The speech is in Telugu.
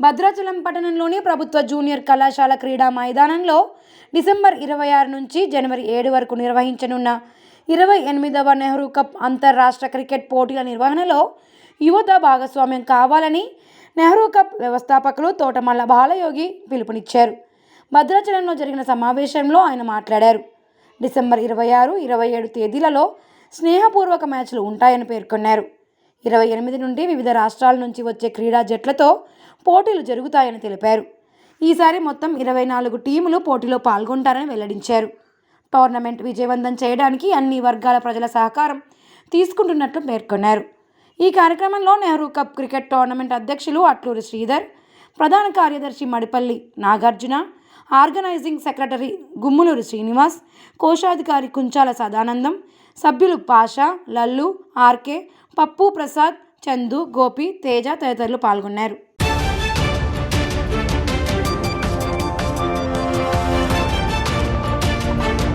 భద్రాచలం పట్టణంలోని ప్రభుత్వ జూనియర్ కళాశాల క్రీడా మైదానంలో డిసెంబర్ ఇరవై ఆరు నుంచి జనవరి ఏడు వరకు నిర్వహించనున్న ఇరవై ఎనిమిదవ నెహ్రూ కప్ అంతర్రాష్ట్ర క్రికెట్ పోటీల నిర్వహణలో యువత భాగస్వామ్యం కావాలని నెహ్రూ కప్ వ్యవస్థాపకులు తోటమల్ల బాలయోగి పిలుపునిచ్చారు. భద్రాచలంలో జరిగిన సమావేశంలో ఆయన మాట్లాడారు. డిసెంబర్ ఇరవై ఆరు ఇరవై ఏడు తేదీలలో స్నేహపూర్వక మ్యాచ్లు ఉంటాయని పేర్కొన్నారు. ఇరవై ఎనిమిది నుండి వివిధ రాష్ట్రాల నుంచి వచ్చే క్రీడా జట్లతో పోటీలు జరుగుతాయని తెలిపారు. ఈసారి మొత్తం ఇరవై నాలుగు టీములు పోటీలో పాల్గొంటారని వెల్లడించారు. టోర్నమెంట్ విజయవంతం చేయడానికి అన్ని వర్గాల ప్రజల సహకారం తీసుకుంటున్నట్లు పేర్కొన్నారు. ఈ కార్యక్రమంలో నెహ్రూ కప్ క్రికెట్ టోర్నమెంట్ అధ్యక్షులు అట్లూరి శ్రీధర్ ప్రధాన కార్యదర్శి మడిపల్లి నాగార్జున ఆర్గనైజింగ్ సెక్రటరీ గుమ్ములూరి శ్రీనివాస్ కోశాధికారి కుంచాల సదానందం సభ్యులు పాషా లల్లు ఆర్కే పప్పు ప్రసాద్ చందు గోపి తేజ తదితరులు పాల్గొన్నారు.